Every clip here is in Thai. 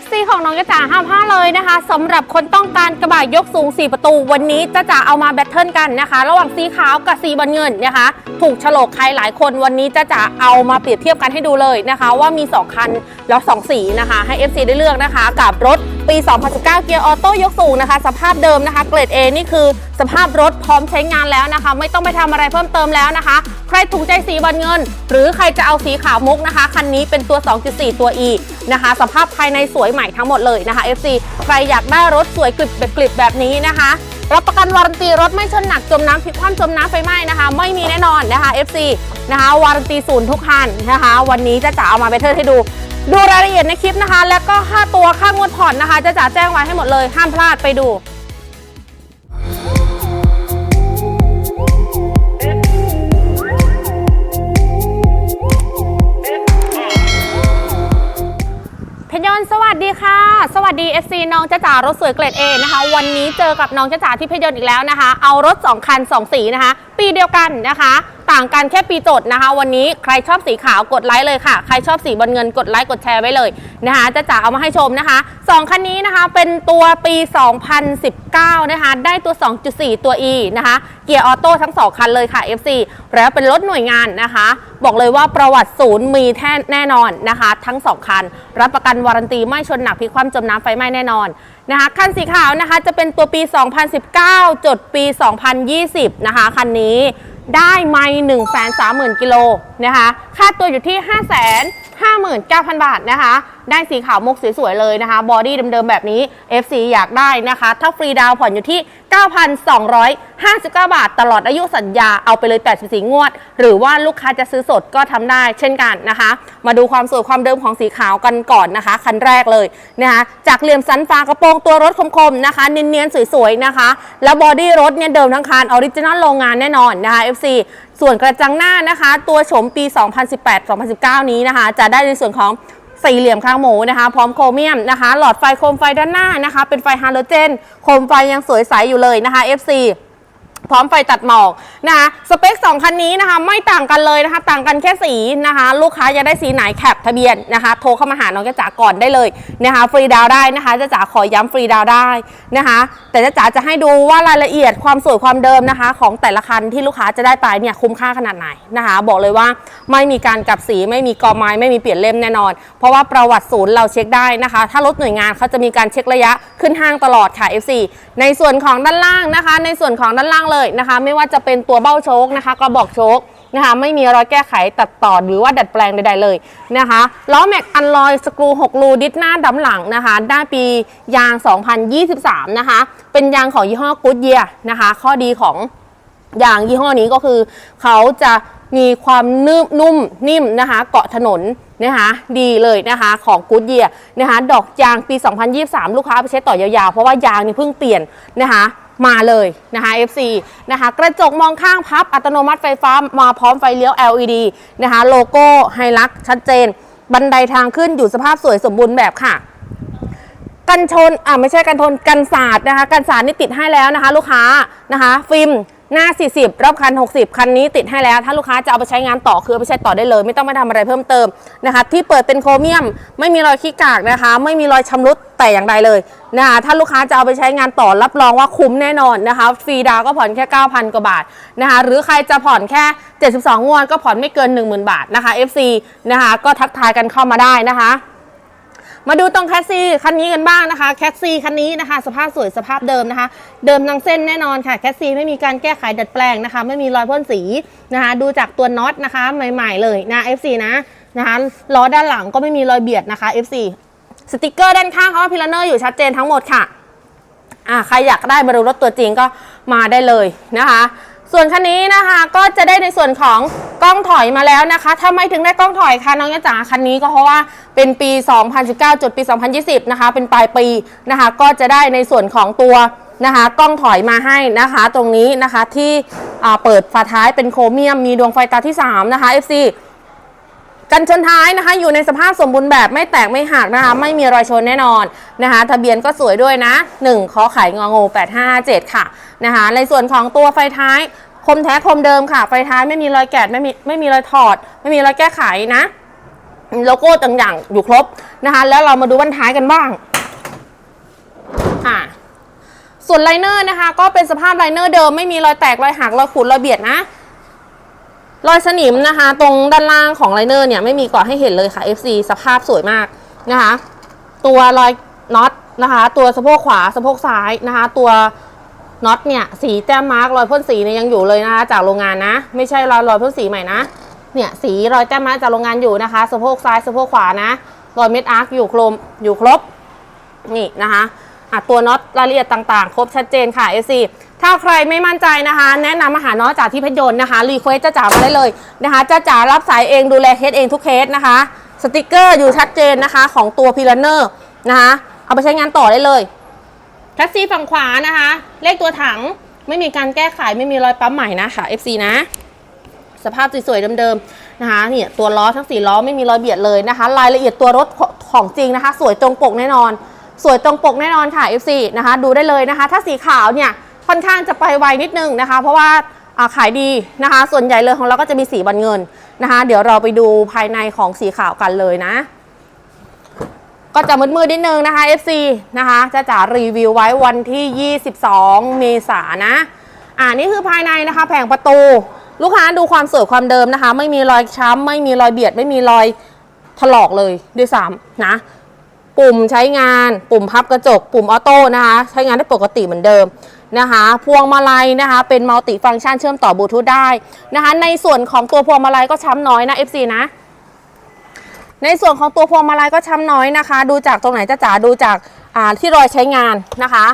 FC ของน้องกระจ๋าห้ามพลาดเลยนะคะสำหรับคนต้องการกระบะยกสูง 4 ประตู วันนี้จะจ๋าเอามาแบทเทิลกันนะคะ ระหว่างสีขาวกับสีบอลเงินนะคะ ถูกฉลกใครหลายคนวันนี้จะจ๋าเอามาเปรียบเทียบกันให้ดูเลยนะคะ ว่ามี 2 คันแล้ว 2 สีนะคะ ให้ FC ได้เลือกนะคะ กับรถปี 2019 เกียร์ออโต้ยกสูงนะคะ สภาพเดิมนะคะ เกรด A นี่คือสภาพรถพร้อมใช้งานแล้วนะคะ ไม่ต้องไปทำอะไรเพิ่มเติมแล้วนะคะ ใครถูกใจสีบอลเงิน หรือใครจะเอาสีขาวมุกนะคะคันนี้เป็นตัว 2.4 ตัว E นะคะ สภาพภายในสวยใหม่ทั้งหมดเลยนะคะ FC ใครอยากได้รถสวยกริบแบบกริบแบบนี้นะคะรับประกันวารันตีรถไม่ชนหนักจมน้ำพลิกคว่ำจมน้ำไฟไหม้นะคะ ไม่มีแน่นอนนะคะ FC นะคะวารันตีศูนย์ทุกคันนะคะ วันนี้จะจ๋าเอามาเบเทอร์ให้ดู ดูรายละเอียดในคลิปนะคะ แล้วก็ค่าตัวค่างวดผ่อนนะคะ จะจ๋าแจ้งไว้ให้หมดเลยห้ามพลาดไปดู พยนสวัสดีค่ะ สวัสดี FC น้องจ้าจ๋ารถสวยเกรด A นะคะ วันนี้เจอกับน้องจ้าจ๋าที่พยนอีกแล้วนะคะ เอารถ 2 คัน 2 สีนะคะ ปีเดียวกันนะคะ ต่างกันแค่ปีจดนะคะ วันนี้ใครชอบสีขาวกดไลค์เลยค่ะ ใครชอบสีบอลเงินกดไลค์กดแชร์ไว้เลยนะคะจ้าจ๋าเอามาให้ชมนะคะ 2 คันนี้นะคะเป็นตัวปี 2019 นะคะ ได้ตัว 2.4 ตัว E นะคะ เกียร์ออโต้ทั้ง 2 คันเลยค่ะ FC แล้วเป็นรถหน่วยงานนะคะ บอกเลยว่าประวัติศูนย์มีแท้แน่นอนนะคะ ทั้ง 2 คัน รับประกันวารันตีไม่ชนหนักพลิกคว่ำจมน้ำไฟไหม้แน่นอนนะคะคันสีขาวนะคะจะเป็นตัวปี 2019 จดปี 2020 นะคะคันนี้ ได้ไม่หนึ่งแสนสามหมื่นกิโลนะคะ ค่าตัวอยู่ที่ห้าแสนห้าหมื่นเก้าพันบาทนะคะ ได้สีขาวมุกสวยๆเลยนะคะ บอดี้เดิมๆแบบนี้ FC อยากได้นะคะ ถ้าฟรีดาวผ่อนอยู่ที่ 9,259 บาท ตลอดอายุสัญญาเอาไปเลย 84 งวด หรือว่าลูกค้าจะซื้อสดก็ทำได้เช่นกันนะคะ มาดูความสวยความเดิมของสีขาวกันก่อนนะคะ คันแรกเลยนะคะจากเหลี่ยมสันฟ้ากระโปรงตัวรถคมๆนะคะ เนียนๆสวยๆนะคะ แล้วบอดี้รถเนี่ยเดิมทั้งคันออริจินัลโรงงานแน่นอนนะคะ FC ส่วนกระจังหน้านะคะ ตัวโฉมปี 2018-2019 นี้นะคะ จะได้ในส่วนของ สี่เหลี่ยมข้างหมูนะคะ พร้อมโครเมียมนะคะ หลอดไฟโคมไฟด้านหน้านะคะ เป็นไฟฮาโลเจน โคมไฟยังสวยใสอยู่เลยนะคะ FC พร้อมไฟตัดหมอกนะคะสเปค 2 คันนี้นะคะ ไม่ต่างกันเลยนะคะ ต่างกันแค่สีนะคะ ลูกค้าจะได้สีไหนแคปทะเบียนนะคะ โทรเข้ามาหาน้องจ้าจ๋าก่อนได้เลยนะคะ ฟรีดาวได้นะคะจ้าจ๋าขอย้ำฟรีดาวได้นะคะ แต่จ้าจ๋าจะให้ดูว่ารายละเอียดความสวยความเดิมนะคะ ของแต่ละคันที่ลูกค้าจะได้ไปเนี่ยคุ้มค่าขนาดไหนนะคะ บอกเลยว่าไม่มีการกลับสีไม่มีกอไม้ไม่มีเปลี่ยนเล่มแน่นอน เพราะว่าประวัติศูนย์เราเช็คได้นะคะ ถ้ารถหน่วยงานเขาจะมีการเช็คระยะขึ้นห้างตลอดค่ะ FC ในส่วนของด้านล่างนะคะ ในส่วนของด้านล่างเลยนะคะ ไม่ว่าจะเป็นตัวเบ้าโชคนะคะกระบอกโชคนะคะไม่มีรอยแก้ไขตัดต่อหรือว่าดัดแปลงใดๆเลยนะคะล้อแม็กอันลอยสกรู6รูดิสหน้าดำหลังนะคะได้ปียาง 2023 นะคะ เป็นยางของยี่ห้อกูดเยียนะคะ ข้อดีของอย่างยี่ห้อนี้ก็คือเขาจะมีความนุ่มนุ่มนิ่มนะคะ เกาะถนนนะคะดีเลยนะคะของกูดเยียนะคะ ดอกยางปี 2023 ลูกค้าเอาไปใช้ต่อยาวๆ เพราะว่ายางนี่เพิ่งเปลี่ยนนะคะ มาเลยนะคะ FC นะคะกระจกมองข้างพับอัตโนมัติไฟฟ้ามาพร้อมไฟเลี้ยว LED นะคะโลโก้ไฮลักชัดเจน บันไดทางขึ้นอยู่สภาพสวยสมบูรณ์แบบค่ะ กันชนอ่าไม่ใช่กันชนกันศาสตร์นะคะกันศาสตร์นี่ติดให้แล้วนะคะ ลูกค้านะคะ ฟิล์ม หน้า 40 รอบคัน 60 คันนี้ติดให้แล้ว ถ้าลูกค้าจะเอาไปใช้งานต่อคือเอาไปใช้ต่อได้เลย ไม่ต้องไปทำอะไรเพิ่มเติมนะคะ ที่เปิดเป็นโครเมียม ไม่มีรอยขี้กากนะคะ ไม่มีรอยชำรุดแต่อย่างใดเลยนะคะถ้าลูกค้าจะเอาไปใช้งานต่อรับรองว่าคุ้มแน่นอนนะคะฟรีดาวก็ผ่อนแค่ 9,000 กว่าบาทนะคะหรือใครจะผ่อนแค่ 72งวดก็ผ่อนไม่เกิน 10,000 บาทนะคะ FC นะคะก็ทักทายกันเข้ามาได้นะคะ มาดูตรงแคสซี่คันนี้กันบ้างนะคะ แคสซี่คันนี้นะคะ สภาพสวยสภาพเดิมนะคะ เดิมทั้งเส้นแน่นอนค่ะ แคสซี่ไม่มีการแก้ไขดัดแปลงนะคะ ไม่มีรอยพ่นสีนะคะ ดูจากตัวน็อตนะคะ ใหม่ๆเลยนะ FC นะนะคะล้อด้านหลังก็ไม่มีรอยเบียดนะคะ FC สติกเกอร์ด้านข้างเขาพิลเนอร์อยู่ชัดเจนทั้งหมดค่ะอ่าใครอยากได้มาดูรถตัวจริงก็มาได้เลยนะคะ ส่วนคันนี้นะคะก็จะได้ในส่วนของกล้องถอยมาแล้วนะคะทำไมถึงได้กล้องถอยคะน้องยะจ๋าคันนี้ก็เพราะว่าเป็นปี 2019จุดปี 2020 นะคะ เป็นปลายปีนะคะ ก็จะได้ในส่วนของตัวนะคะ กล้องถอยมาให้นะคะ ตรงนี้นะคะที่เปิดฝาท้ายเป็นโครเมียมมีดวงไฟตาที่ 3 นะคะ FC กันชนท้ายนะคะ อยู่ในสภาพสมบูรณ์แบบไม่แตกไม่หักนะคะ ไม่มีรอยชนแน่นอนนะคะ ทะเบียนก็สวยด้วยนะ1ขอไข่งองู857 ค่ะนะคะ ในส่วนของตัวไฟท้ายคมแท้คมเดิมค่ะ ไฟท้ายไม่มีรอยแกะไม่มีไม่มีรอยถอด ไม่มีรอยแก้ไขนะมีโลโก้ต่างๆอยู่ครบนะคะ แล้วเรามาดูบันท้ายกันบ้างอ่าส่วนไลเนอร์นะคะ ก็เป็นสภาพไลเนอร์เดิมไม่มีรอยแตกรอยหักรอยขูดรอยเบียดนะ รอยสนิมนะคะ ตรงด้านล่างของไลเนอร์เนี่ยไม่มีก่อให้เห็นเลยค่ะ FC สภาพสวยมากนะคะ ตัวรอยน็อตนะคะ ตัวสะโพกขวาสะโพกซ้ายนะคะ ตัวน็อตเนี่ยสีแต้มมาร์กรอยพ่นสีเนี่ยยังอยู่เลยนะคะ จากโรงงานนะ ไม่ใช่รอยรอยพ่นสีใหม่นะเนี่ยสีรอยแต้มมาร์กจากโรงงานอยู่นะคะสะโพกซ้ายสะโพกขวานะรอยเม็ดอาร์คอยู่ครบอยู่ครบนี่นะคะอะตัวน็อตรายละเอียดต่างๆ ครบชัดเจนค่ะ FC ถ้าใครไม่มั่นใจนะคะ แนะนำมาหาน้องจากที่เพชรยนต์นะคะรีเควสจ้าจ๋ามาได้เลยนะคะจ้าจ๋ารับสายเองดูแลเคสเองทุกเคสนะคะ สติกเกอร์อยู่ชัดเจนนะคะ ของตัวพีลันเนอร์นะคะ เอาไปใช้งานต่อได้เลยแท็กซี่ฝั่งขวานะคะ เลขตัวถังไม่มีการแก้ไขไม่มีรอยปั๊มใหม่นะคะ FC นะ สภาพสวยๆเดิมๆนะคะเนี่ยตัวล้อทั้งสี่ล้อไม่มีรอยเบียดเลยนะคะ รายละเอียดตัวรถของจริงนะคะ สวยตรงปกแน่นอน สวยตรงปกแน่นอนค่ะ FC นะคะ ดูได้เลยนะคะ ถ้าสีขาวเนี่ย ค่อนข้างจะไปไวนิดนึงนะคะ เพราะว่าขายดีนะคะ ส่วนใหญ่เลยของเราก็จะมีสีบันเงินนะคะ เดี๋ยวเราไปดูภายในของสีขาวกันเลยนะ ก็จะมืดๆนิดนึงนะคะ FC นะคะจะจ๋ารีวิวไว้วันที่ 22 เมษายนนะอ่านี่คือภายในนะคะ แผงประตูลูกค้าดูความสวยความเดิมนะคะ ไม่มีรอยช้ำไม่มีรอยเบียด ไม่มีรอยถลอกเลยด้วยซ้ำนะ ปุ่มใช้งาน ปุ่มพับกระจก ปุ่มออโต้นะคะ ใช้งานได้ปกติเหมือนเดิม นะคะ พวงมาลัยนะคะ เป็นมัลติฟังก์ชันเชื่อมต่อบลูทูธได้นะคะ ในส่วนของตัวพวงมาลัยก็ช้ำน้อยนะ FC นะ ในส่วนของตัวพวงมาลัยก็ช้ำน้อยนะคะ ดูจากตรงไหนจะจ๋าดูจากที่รอยใช้งานนะคะ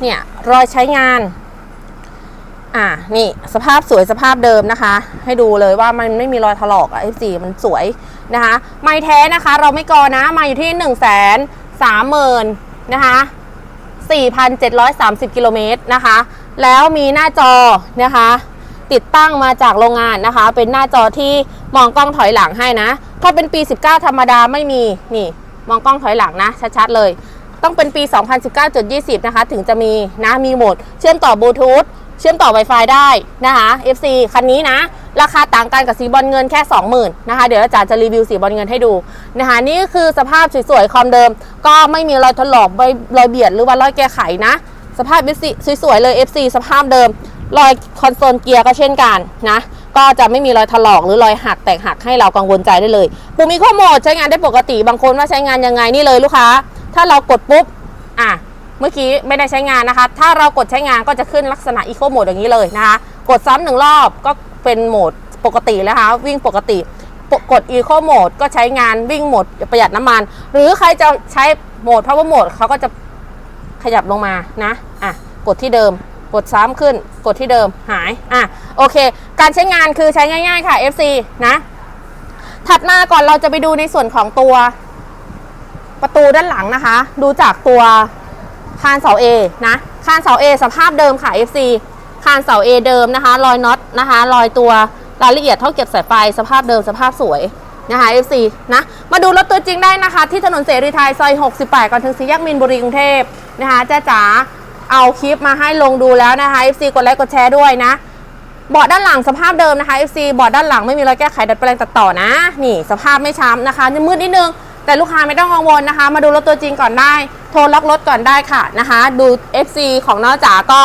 เนี่ยรอยใช้งาน อ่านี่สภาพสวยสภาพเดิมนะคะ ให้ดูเลยว่ามันไม่มีรอยถลอกอะ F4 มันสวยนะคะ ไม้แท้นะคะ เราไม่กอนะ มาอยู่ที่1นึ่งแสนสามหมื่นนะคะ 4,730 กิโลเมตรนะคะ แล้วมีหน้าจอนะคะ ติดตั้งมาจากโรงงานนะคะ เป็นหน้าจอที่มองกล้องถอยหลังให้นะ ถ้าเป็นปี 19 ธรรมดาไม่มี นี่ มองกล้องถอยหลังนะ ชัดๆเลย ต้องเป็นปี 2019.20 นะคะ ถึงจะมีนะ มีโหมด เชื่อมต่อบลูทูธ เชื่อมต่อ Wi-Fi ได้นะคะ FC คันนี้นะ ราคาต่างกันกับสีบอลเงินแค่ 20,000นะคะ เดี๋ยวอาจารย์จะรีวิวสีบอลเงินให้ดูนะคะนี่คือสภาพสวยๆคอมเดิม ก็ไม่มีรอยถลอกรอยเบียดหรือว่ารอยแก้ไขนะ สภาพ FC สวยๆเลย FC สภาพเดิม รอยคอนโซลเกียร์ก็เช่นกันนะก็จะไม่มีรอยถลอกหรือรอยหักแตกหักให้เรากังวลใจได้เลยปุ่มอีโคโหมดใช้งานได้ปกติบางคนว่าใช้งานยังไงนี่เลยลูกค้า ถ้าเรากดปุ๊บอะ เมื่อกี้ไม่ได้ใช้งานนะคะ ถ้าเรากดใช้งานก็จะขึ้นลักษณะอีโคโหมดอย่างนี้เลยนะคะ กดซ้ำหนึ่งรอบก็เป็นโหมดปกติแล้วคะวิ่งปกติปกดอีโคโหมดก็ใช้งานวิ่งโหมดประหยัดน้ำมัน หรือใครจะใช้โหมด power mode เขาก็จะขยับลงมานะอะกดที่เดิม กดซ้ำขึ้น กดที่เดิมหายอะโอเค การใช้งานคือใช้ง่าย ๆ ค่ะ FC นะ ถัดมาก่อนเราจะไปดูในส่วนของตัวประตูด้านหลังนะคะ ดูจากตัว คานเสา A นะ คานเสา A สภาพเดิมค่ะ FC คานเสา A เดิมนะคะ รอยน็อตนะคะ รอยตัวรายละเอียดเท่าเก็บสายไฟ สภาพเดิมสภาพสวยนะคะ FC นะ มาดูรถตัวจริงได้นะคะ ที่ถนนเสรีไทยซอย 68 ก่อนถึงสี่แยกมินบุรีกรุงเทพนะคะจ้าจ๋าเอาคลิปมาให้ลงดูแล้วนะคะ FC กดไลค์กดแชร์ด้วยนะเบาะด้านหลังสภาพเดิมนะคะ FC เบาะด้านหลังไม่มีรอยแก้ไขดัดแปลงตัดต่อนะ นี่สภาพไม่ช้ำนะคะจะมืดนิดนึง แต่ลูกค้าไม่ต้องกังวลนะคะ มาดูรถตัวจริงก่อนได้ โทรล็อกรถก่อนได้ค่ะนะคะ ดู FC ของน้าจ๋าก็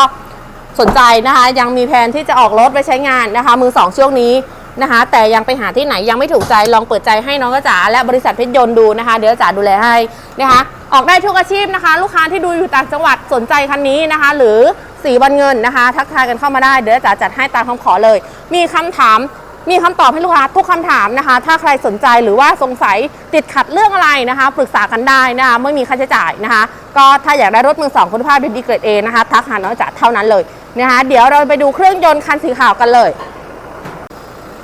สนใจนะคะ ยังมีแผนที่จะออกรถไปใช้งานนะคะ มือสองช่วงนี้นะคะ แต่ยังไปหาที่ไหนยังไม่ถูกใจลองเปิดใจให้น้องจ๋าและบริษัทเพชรยนต์ดูนะคะ เดี๋ยวจ๋าดูแลให้นะคะ ออกได้ทุกอาชีพนะคะ ลูกค้าที่ดูอยู่ต่างจังหวัดสนใจคันนี้นะคะ หรือสีบันเงินนะคะ ทักทายกันเข้ามาได้เดี๋ยวจ๋าจัดให้ตามคำขอเลย มีคำถาม มีคำตอบให้ลูกค้าทุกคำถามนะคะ ถ้าใครสนใจหรือว่าสงสัยติดขัดเรื่องอะไรนะคะ ปรึกษากันได้นะคะไม่มีค่าใช้จ่ายนะคะ ก็ถ้าอยากได้รถมือสองคุณภาพดีเกรดเอนะคะทักหาน้องจ๋าเท่านั้นเลยนะคะเดี๋ยวเราไปดูเครื่องยนต์คันสีขาวกันเลย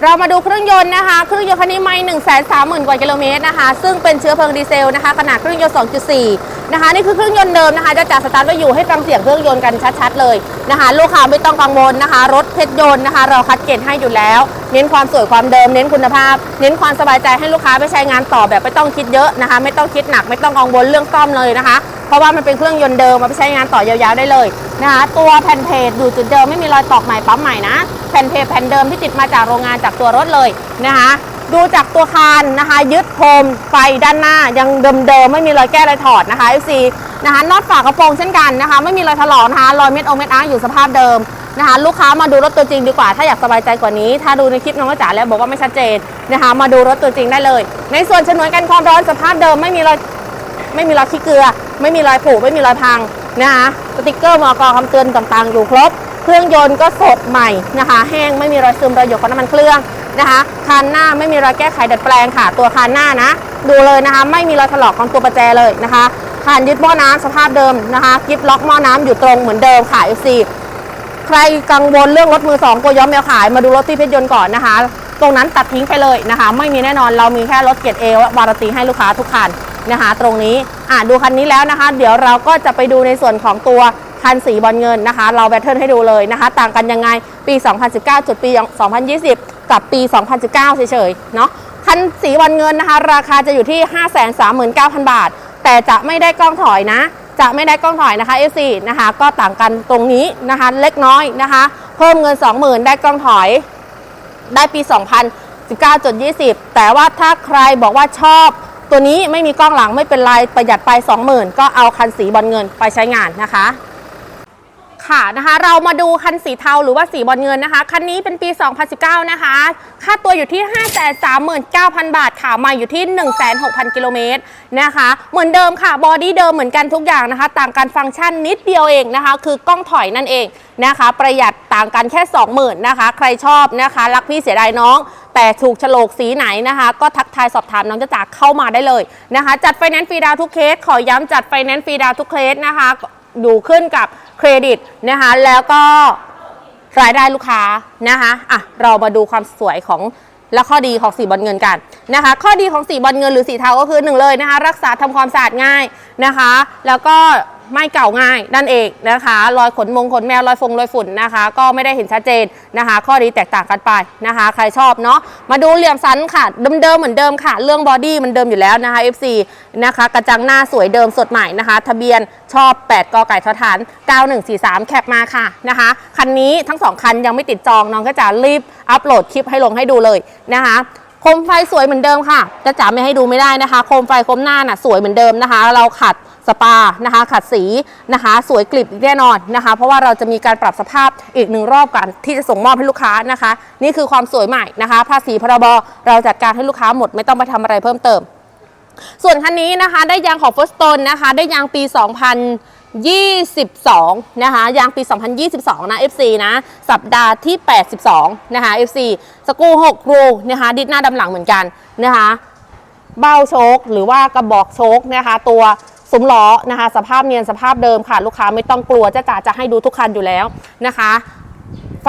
เรามาดูเครื่องยนต์นะคะ เครื่องยนต์คันนี้ไม่หนึ่งแสนสามหมื่นกว่ากิโลเมตรนะคะ ซึ่งเป็นเชื้อเพลิงดีเซลนะคะ ขนาดเครื่องยนต์ 2.4 นะคะ นี่คือเครื่องยนต์เดิมนะคะ จะจัดสตาร์ทไว้อยู่ให้ฟังเสียงเครื่องยนต์กันชัดๆเลยนะคะ ลูกค้าไม่ต้องกังวลนะคะ รถเพชรยนต์นะคะ เราคัดเกรดให้อยู่แล้ว เน้นความสวยความเดิม เน้นคุณภาพ เน้นความสบายใจให้ลูกค้าไปใช้งานต่อแบบไม่ต้องคิดเยอะนะคะ ไม่ต้องคิดหนัก ไม่ต้องกังวลเรื่องซ่อมเลยนะคะ เพราะว่ามันเป็นเครื่องยนต์เดิมมาไปใช้งานต่อยาวๆได้เลยนะคะ ตัวแผ่นเพจอยู่จุดเดิมไม่มีรอยตอกใหม่ปั๊มใหม่นะ ผ่นเพแผ่นเดิมที่ติดมาจากโรงงานจากตัวรถเลยนะคะ ดูจากตัวคานนะคะ ยึดโคมไฟด้านหน้ายังเดิมๆไม่มีรอยแก้รอยถอดนะคะ FC นะคะน็อตฝากระโปรงเช่นกันนะคะ ไม่มีรอยถลอกนะคะรอยเม็ดองเม็ดอ้าร์อยู่สภาพเดิมนะคะลูกค้ามาดูรถตัวจริงดีกว่า ถ้าอยากสบายใจกว่านี้ ถ้าดูในคลิปน้องจ๋าแล้วบอกว่าไม่ชัดเจนนะคะมาดูรถตัวจริงได้เลย ในส่วนฉนวนกันความร้อนสภาพเดิมไม่มีรอยไม่มีรอยขี้เกลือ ไม่มีรอยผุไม่มีรอยพังนะคะสติกเกอร์มอกรคำเตือนต่างๆ อยู่ครบ เครื่องยนต์ก็สดใหม่นะคะ แห้งไม่มีรอยซึมรอยหยดของน้ำมันเครื่องนะคะคานหน้าไม่มีรอยแก้ไขดัดแปลงค่ะ ตัวคานหน้านะ ดูเลยนะคะ ไม่มีรอยถลอกของตัวประแจเลยนะคะคานยึดหม้อน้ำสภาพเดิมนะคะกิฟล็อกหม้อน้ำอยู่ตรงเหมือนเดิมค่ะ FC ใครกังวลเรื่องรถมือสองโกย้อมแมวขายมาดูรถที่เพชรยนต์ก่อนนะคะ ตรงนั้นตัดทิ้งไปเลยนะคะ ไม่มีแน่นอนเรามีแค่รถเกียรติเอวารตีให้ลูกค้าทุกคันนะคะ ตรงนี้อะดูคันนี้แล้วนะคะ เดี๋ยวเราก็จะไปดูในส่วนของตัว คันสีบอลเงินนะคะ เราแบตเทิลให้ดูเลยนะคะ ต่างกันยังไงปี 2019 จุดปี 2020 กับปี 2019 เฉยๆ เนาะคันสีบอลเงินนะคะ ราคาจะอยู่ที่ 539,000 บาท แต่จะไม่ได้กล้องถอยนะ จะไม่ได้กล้องถอยนะคะ F4 นะคะ ก็ต่างกันตรงนี้นะคะ เล็กน้อยนะคะ เพิ่มเงิน 20,000 ได้กล้องถอย ได้ปี 2019.20 แต่ว่าถ้าใครบอกว่าชอบตัวนี้ไม่มีกล้องหลังไม่เป็นไรประหยัดไป 20,000 ก็เอาคันสีบอลเงินไปใช้งานนะคะ ค่ะนะคะ เรามาดูคันสีเทาหรือว่าสีบอลเงินนะคะ คันนี้เป็นปี 2019 นะคะ ค่าตัวอยู่ที่ 539,000 บาทค่ะมาอยู่ที่ 16,000 กิโลเมตรนะคะ เหมือนเดิมค่ะ บอดี้เดิมเหมือนกันทุกอย่างนะคะ ต่างกันฟังก์ชันนิดเดียวเองนะคะ คือกล้องถอยนั่นเองนะคะ ประหยัดต่างกันแค่ 20,000นะคะ ใครชอบนะคะ รักพี่เสียดายน้อง แต่ถูกโฉลกสีไหนนะคะ ก็ทักทายสอบถามน้องจะจากเข้ามาได้เลยนะคะ จัดไฟแนนซ์ฟรีดาวทุกเคส ขอย้ำจัดไฟแนนซ์ฟรีดาวทุกเคสนะคะ อยู่ขึ้นกับเครดิตนะคะแล้วก็รายได้ลูกค้านะคะอะเรามาดูความสวยของและข้อดีของสีบอลเงินกันนะคะ ข้อดีของสีบอลเงินหรือสีเทาก็คือหนึ่งเลยนะคะ รักษาทำความสะอาดง่ายนะคะ แล้วก็ ไม่เก่าง่ายนั่นเองนะคะรอยขนมงขนแมวรอยฟงรอยฝุ่นนะคะ ก็ไม่ได้เห็นชัดเจนนะคะ ข้อดีแตกต่างกันไปนะคะ ใครชอบเนาะมาดูเหลี่ยมสันค่ะเดิมๆเหมือนเดิมค่ะ เรื่องบอดี้มันเดิมอยู่แล้วนะคะ FC นะคะกระจังหน้าสวยเดิมสดใหม่นะคะ ทะเบียนชอบ 8กไก่ทฐาน 9143 แคปมาค่ะนะคะคันนี้ทั้งสองคันยังไม่ติดจองน้องก็จะรีบอัปโหลดคลิปให้ลงให้ดูเลยนะคะโคมไฟสวยเหมือนเดิมค่ะจะจ๋าไม่ให้ดูไม่ได้นะคะ โคมไฟโคมหน้าน่ะสวยเหมือนเดิมนะคะ เราขัด สปานะคะขัดสีนะคะสวยกลิบแน่นอนนะคะ เพราะว่าเราจะมีการปรับสภาพอีกหนึ่งรอบกันที่จะส่งมอบให้ลูกค้านะคะ นี่คือความสวยใหม่นะคะ ภาษีพรบเราจัดการให้ลูกค้าหมดไม่ต้องไปทำอะไรเพิ่มเติม ส่วนคันนี้นะคะได้ยางของ First Stone นะคะได้ยางปี 2022 นะคะยางปี 2022 นะ FC นะ สัปดาห์ที่ 82 นะคะ FC สกู6รูนะคะดิดหน้าดำหลังเหมือนกันนะคะ เบ้าโชคหรือว่ากระบอกโชคนะคะ ตัว ซุ้มล้อนะคะ สภาพเนียนสภาพเดิมค่ะ ลูกค้าไม่ต้องกลัวจะจ๋าจะให้ดูทุกคันอยู่แล้วนะคะ ไฟ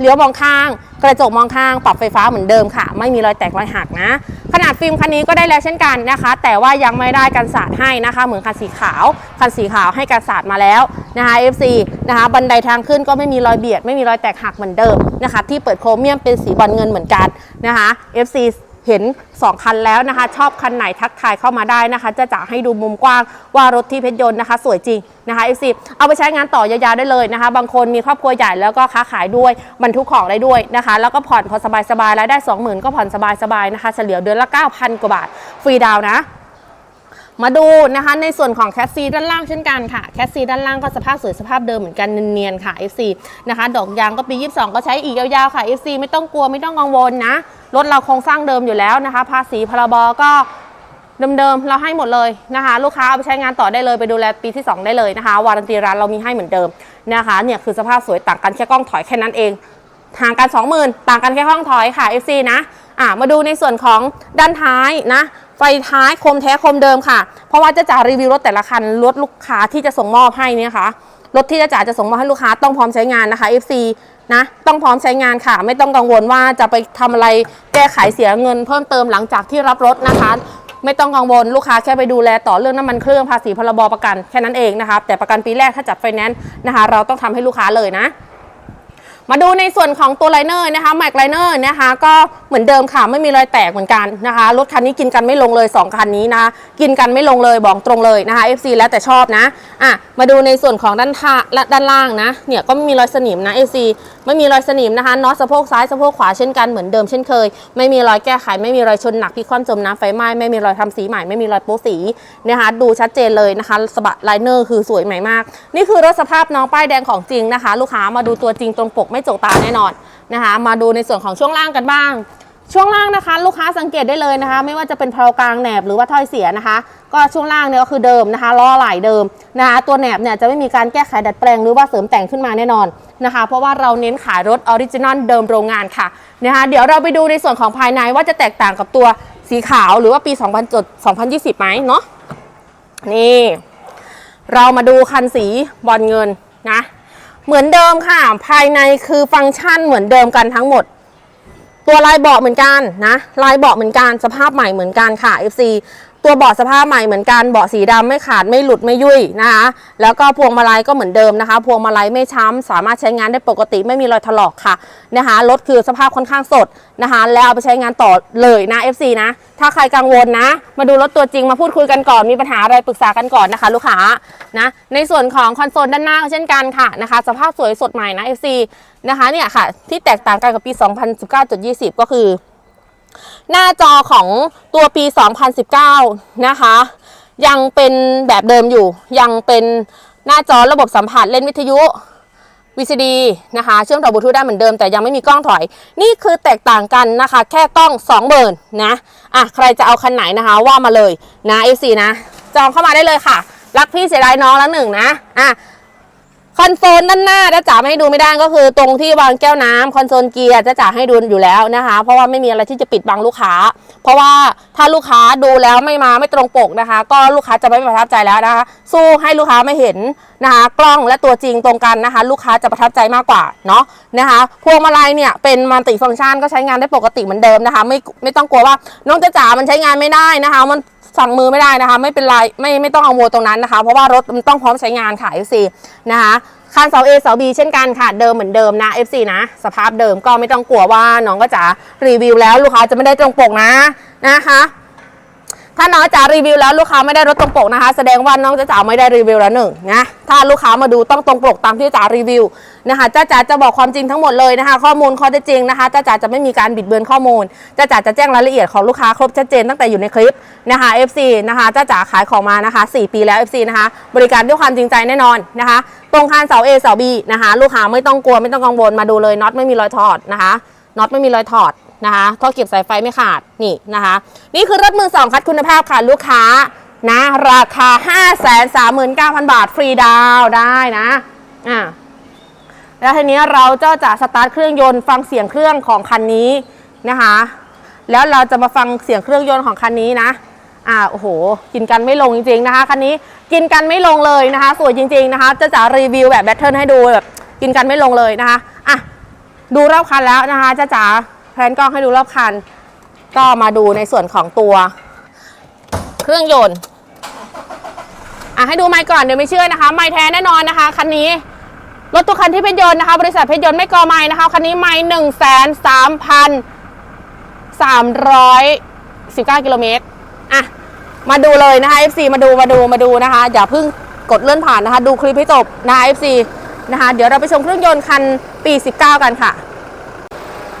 เลี้ยวมองข้าง กระจกมองข้างปรับไฟฟ้าเหมือนเดิมค่ะ ไม่มีรอยแตกรอยหักนะ ขนาดฟิล์มคันนี้ก็ได้แล้วเช่นกันนะคะ แต่ว่ายังไม่ได้กันสาดให้นะคะ เหมือนคันสีขาวคันสีขาวให้กันสาดมาแล้วนะคะ FC นะคะบันไดทางขึ้นก็ไม่มีรอยเบียด ไม่มีรอยแตกหักเหมือนเดิมนะคะ ที่เปิดโครเมียมเป็นสีบอลเงินเหมือนกันนะคะ FC เห็น 2 คันแล้วนะคะ ชอบคันไหนทักทายเข้ามาได้นะคะ จะจ่าให้ดูมุมกว้างว่ารถที่เพชรยนต์นะคะ สวยจริงนะคะ FC เอาไปใช้งานต่อยาวๆได้เลยนะคะ บางคนมีครอบครัวใหญ่แล้วก็ค้าขายด้วยบรรทุกของได้ด้วยนะคะ แล้วก็ผ่อนพอสบายๆรายได้ 20,000 ก็ผ่อนสบายๆนะคะ เฉลี่ยเดือนละ 9,000 กว่าบาทฟรีดาวนะ มาดูนะคะในส่วนของแคสซีด้านล่างเช่นกันค่ะแคสซีด้านล่างก็สภาพสวยสภาพเดิมเหมือนกันเนียนๆค่ะ FC นะคะดอกยางก็ปี 22 ก็ใช้อีกยาวๆค่ะ FC ไม่ต้องกลัวไม่ต้องกังวลนะรถเราโครงสร้างเดิมอยู่แล้วนะคะ ภาษีพรบก็เดิมๆเราให้หมดเลยนะคะ ลูกค้าเอาไปใช้งานต่อได้เลยไปดูแลปีที่ 2 ได้เลยนะคะ วารันตีร้านเรามีให้เหมือนเดิมนะคะเนี่ยคือสภาพสวยต่างกันแค่กล้องถอยแค่นั้นเองห่างกัน 20,000 ต่างกันแค่ห้องถอยค่ะ FC นะอะมาดูในส่วนของด้านท้ายนะ ไฟท้ายคมแท้คมเดิมค่ะ เพราะว่าจะจ่ารีวิวรถแต่ละคันรถลูกค้าที่จะส่งมอบให้นี่ยค่ะรถที่จะจ่าจะส่งมอบให้ลูกค้าต้องพร้อมใช้งานนะคะ FC นะต้องพร้อมใช้งานค่ะ ไม่ต้องกังวลว่าจะไปทำอะไรแก้ไขเสียเงินเพิ่มเติมหลังจากที่รับรถนะคะ ไม่ต้องกังวลลูกค้าแค่ไปดูแลต่อเรื่องน้ำมันเครื่องภาษีพรบประกันแค่นั้นเองนะคะแต่ประกันปีแรกถ้าจัดไฟแนนซ์นะคะ เราต้องทำให้ลูกค้าเลยนะ มาดูในส่วนของตัวไลเนอร์นะคะแม็กไลเนอร์นะคะก็เหมือนเดิมค่ะไม่มีรอยแตกเหมือนกันนะคะรถคันนี้กินกันไม่ลงเลย 2 คันนี้นะกินกันไม่ลงเลยบอกตรงเลยนะคะ FC แล้วแต่ชอบนะอะมาดูในส่วนของด้านท่าและด้านล่างนะเนี่ยก็ไม่มีรอยสนิมนะ FC ไม่มีรอยสนิมนะคะน็อตสะโพกซ้ายสะโพกขวาเช่นกันเหมือนเดิมเช่นเคย ไม่มีรอยแก้ไข ไม่มีรอยชนหนักพิคว่ำจมน้ำไฟไหม้ไม่มีรอยทำสีใหม่ไม่มีรอยโป๊สีนะคะดูชัดเจนเลยนะคะสบะไลเนอร์คือสวยใหม่มาก นี่คือรถสภาพน้องป้ายแดงของจริงนะคะ ลูกค้ามาดูตัวจริงตรงปกไม่จกตาแน่นอนนะคะ มาดูในส่วนของช่วงล่างกันบ้าง ช่วงล่างนะคะ ลูกค้าสังเกตได้เลยนะคะ ไม่ว่าจะเป็นเพลากลางแหนบหรือว่าถ้อยเสียนะคะ ก็ช่วงล่างเนี่ยก็คือเดิมนะคะล้อไหลเดิมนะคะตัวแหนบเนี่ยจะไม่มีการแก้ไขดัดแปลงหรือว่าเสริมแต่งขึ้นมาแน่นอนนะคะ เพราะว่าเราเน้นขายรถออริจินอลเดิมโรงงานค่ะนะคะเดี๋ยวเราไปดูในส่วนของภายในว่าจะแตกต่างกับตัวสีขาวหรือว่าปี 2020ไหมเนาะนี่เรามาดูคันสีบอลเงินนะเหมือนเดิมค่ะ ภายในคือฟังก์ชันเหมือนเดิมกันทั้งหมด ตัวลายเบาะเหมือนกันนะลายเบาะเหมือนกันสภาพใหม่เหมือนกันค่ะ FC ตัวเบาะสภาพใหม่เหมือนกันเบาะสีดำไม่ขาดไม่หลุดไม่ยุ่ยนะคะแล้วก็พวงมาลัยก็เหมือนเดิมนะคะ พวงมาลัยไม่ช้ำสามารถใช้งานได้ปกติไม่มีรอยถลอกค่ะนะคะรถคือสภาพค่อนข้างสดนะคะ แล้วเอาไปใช้งานต่อเลยนะ FC นะ ถ้าใครกังวลนะ มาดูรถตัวจริงมาพูดคุยกันก่อนมีปัญหาอะไรปรึกษากันก่อนนะคะ ลูกค้านะในส่วนของคอนโซลด้านหน้าเช่นกันค่ะนะคะ สภาพสวยสดใหม่นะ FC นะคะเนี่ยค่ะ ที่แตกต่างกันกับปี 2019.20 ก็คือ หน้าจอของตัวปี 2019 นะคะ ยังเป็นแบบเดิมอยู่ ยังเป็นหน้าจอระบบสัมผัสเล่นวิทยุ VCD นะคะเชื่อมต่อบลูทูธได้เหมือนเดิมแต่ยังไม่มีกล้องถอย นี่คือแตกต่างกันนะคะ แค่กล้อง2เบิร์นนะอะใครจะเอาคันไหนนะคะ ว่ามาเลยนะ FC นะ จองเข้ามาได้เลยค่ะ รักพี่เสียดายน้องแล้วหนึ่งนะอะ คอนโซลด้านหน้าจะจ๋าไม่ให้ดูไม่ได้ก็คือตรงที่วางแก้วน้ำคอนโซลเกียร์จะจ๋าให้ดูอยู่แล้วนะคะ เพราะว่าไม่มีอะไรที่จะปิดบังลูกค้า เพราะว่าถ้าลูกค้าดูแล้วไม่มาไม่ตรงปกนะคะ ก็ลูกค้าจะไม่ประทับใจแล้วนะคะ สู้ให้ลูกค้าไม่เห็นนะคะ กล้องและตัวจริงตรงกันนะคะ ลูกค้าจะประทับใจมากกว่าเนาะนะคะพวงมาลัยเนี่ยเป็นมัลติฟังก์ชันก็ใช้งานได้ปกติเหมือนเดิมนะคะ ไม่ไม่ต้องกลัวว่าน้องจะจ๋ามันใช้งานไม่ได้นะคะ มัน สั่งมือไม่ได้นะคะ ไม่เป็นไรไม่ไม่ต้องกังวลตรงนั้นนะคะ เพราะว่ารถมันต้องพร้อมใช้งานค่ะ FC นะคะคันเสา A เสา B เช่นกันค่ะ เดิมเหมือนเดิมนะ FC นะ สภาพเดิมก็ไม่ต้องกลัวว่าน้องก็จะรีวิวแล้วลูกค้าจะไม่ได้ตรงปกนะนะคะ ถ้าน้องจ๋ารีวิวแล้วลูกค้าไม่ได้รถตรงปกนะคะ แสดงว่าน้องจ๋าไม่ได้รีวิวแล้วหนึ่งนะถ้าลูกค้ามาดูต้องตรงปกตามที่จ๋ารีวิวนะคะจ้าจ๋าจะบอกความจริงทั้งหมดเลยนะคะ ข้อมูลข้อเท็จจริงนะคะจ้าจ๋าจะไม่มีการบิดเบือนข้อมูลจ้าจ๋าจะแจ้งรายละเอียดของลูกค้าครบชัดเจนตั้งแต่อยู่ในคลิปนะคะ FC นะคะจ้าจ๋าขายของมานะคะ 4 ปีแล้ว FC นะคะ บริการด้วยความจริงใจแน่นอนนะคะตรงคานเสา A เสา B นะคะ ลูกค้าไม่ต้องกลัวไม่ต้องกังวลมาดูเลยน็อตไม่มีรอยถอดนะคะน็อตไม่มีรอยถอด นะคะท่อเก็บสายไฟไม่ขาดนี่นะคะ นี่คือรถมือสองคัดคุณภาพค่ะลูกค้านะ ราคา 5 3 9 0 0 0 บาทฟรีดาวได้นะอ่าแล้วทีนี้เราเจ้าจะสตาร์ทเครื่องยนต์ฟังเสียงเครื่องของคันนี้นะคะ แล้วเราจะมาฟังเสียงเครื่องยนต์ของคันนี้นะอ่าโอ้โห กินกันไม่ลงจริงๆนะคะคันนี้กินกันไม่ลงเลยนะคะ สวยจริงๆนะคะ จะจะรีวิวแบบแบตเทิลให้ดูแบบกินกันไม่ลงเลยนะคะอะดูรอบคันแล้วนะคะจะจ๋า แพลนกล้องให้ดูรอบคัน ก็มาดูในส่วนของตัว เครื่องยนต์อะให้ดูไมค์ก่อนเดี๋ยวไม่เชื่อนะคะ ไมค์แท้แน่นอนนะคะคันนี้รถตัวคันที่เพชรยนต์นะคะ บริษัทเพชรยนต์ไม่กอไม้นะคะคันนี้ไมค์หนึ่งแสนสามพันสามร้อยสิบเก้ากิโลเมตรอะมาดูเลยนะคะ FC มาดูมาดูมาดูนะคะ อย่าเพิ่งกดเลื่อนผ่านนะคะ ดูคลิปให้จบนะคะ FC นะคะ เดี๋ยวเราไปชมเครื่องยนต์คันปี 19 กันค่ะ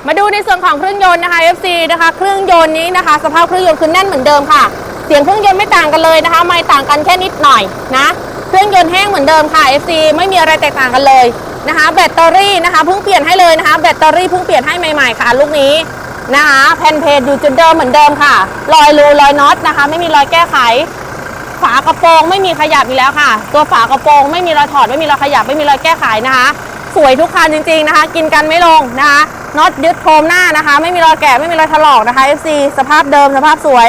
มาดูในส่วนของเครื่องยนต์นะคะ FC นะคะ เครื่องยนต์นี้นะคะ สภาพเครื่องยนต์คือแน่นเหมือนเดิมค่ะ เสียงเครื่องยนต์ไม่ต่างกันเลยนะคะ ไม่ต่างกันแค่นิดหน่อยนะ เครื่องยนต์แห้งเหมือนเดิมค่ะ FC ไม่มีอะไรแตกต่างกันเลยนะคะ แบตเตอรี่นะคะเพิ่งเปลี่ยนให้เลยนะคะ แบตเตอรี่เพิ่งเปลี่ยนให้ใหม่ๆค่ะ ลูกนี้นะคะแผ่นเพจอยู่จุดเดิมเหมือนเดิมค่ะ รอยรูรอยน็อตนะคะ ไม่มีรอยแก้ไข ฝากระโปรงไม่มีขยับอีกแล้วค่ะ ตัวฝากระโปรงไม่มีรอยถอดไม่มีรอยขยับไม่มีรอยแก้ไขนะคะ สวยทุกคันจริง ๆนะคะ กินกันไม่ลงนะคะ น็อตยึดโครมหน้านะคะ ไม่มีรอยแกะไม่มีรอยถลอกนะคะ FC สภาพเดิมสภาพสวย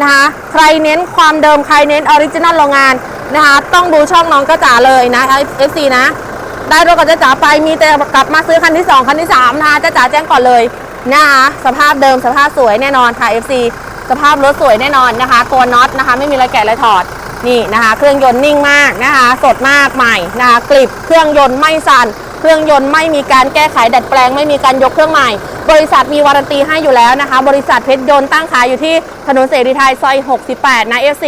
นะคะ ใครเน้นความเดิมใครเน้นออริจินัลโรงงานนะคะ ต้องดูช่องน้องก็จ๋าเลยนะ FC นะ ได้รถกับจ้าจ๋าไปมีแต่กลับมาซื้อคันที่ 2 คันที่3นะคะจ้าจ๋าแจ้งก่อนเลยนะคะสภาพเดิมสภาพสวยแน่นอนค่ะ FC สภาพรถสวยแน่นอนนะคะ ตัวน็อตนะคะ ไม่มีรอยแกะรอยถอดนี่นะคะ เครื่องยนต์นิ่งมากนะคะ สดมากใหม่นะคะกริบเครื่องยนต์ไม่สั่น เครื่องยนต์ไม่มีการแก้ไขดัดแปลง ไม่มีการยกเครื่องใหม่ บริษัทมีวารันตีให้อยู่แล้วนะคะ บริษัทเพชรยนต์ตั้งขายอยู่ที่ถนนเสรีไทยซอย 68 นะ FC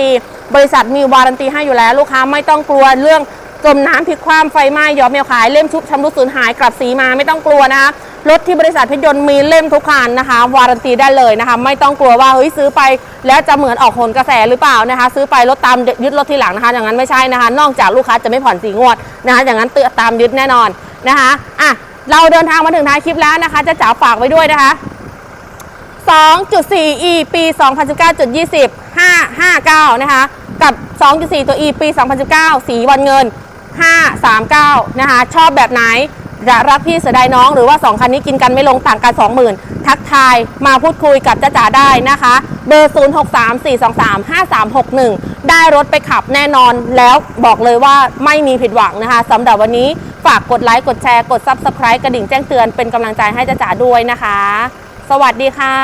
บริษัทมีวารันตีให้อยู่แล้ว ลูกค้าไม่ต้องกลัวเรื่องจมน้ำพลิกคว่ำไฟไหม้ย้อมเมลขายเล่มชุบชำรุดสูญหายกลับสีมาไม่ต้องกลัวนะคะรถที่บริษัทเพชรยนต์มีเล่มทุกคันนะคะ วารันตีได้เลยนะคะ ไม่ต้องกลัวว่าเฮ้ยซื้อไปแล้วจะเหมือนออกโหนกระแสหรือเปล่านะคะ ซื้อไปรถตามยึดรถทีหลังนะคะ อย่างนั้นไม่ใช่นะคะ นอกจากลูกค้าจะไม่ผ่อนสีงวดนะคะ อย่างนั้นเตือตามยึดแน่นอน นะคะอะเราเดินทางมาถึงท้ายคลิปแล้วนะคะ จะจ๋าฝากไว้ด้วยนะคะ 2.4 e ปี 2019.20 559 นะคะ กับ 2.4 ตัว e ปี 2019 สีวันเงิน 539 นะคะ ชอบแบบไหน จะรักพี่เสียดายน้องหรือว่า 2 คันนี้กินกันไม่ลงต่างกัน 20,000 ทักทายมาพูดคุยกับจ้าจ๋าได้นะคะ เบอร์ 0634235361 ได้รถไปขับแน่นอนแล้วบอกเลยว่าไม่มีผิดหวังนะคะสำหรับวันนี้ฝากกดไลค์กดแชร์กด Subscribe กระดิ่งแจ้งเตือนเป็นกำลังใจให้จ้าจ๋าด้วยนะคะ สวัสดีค่ะ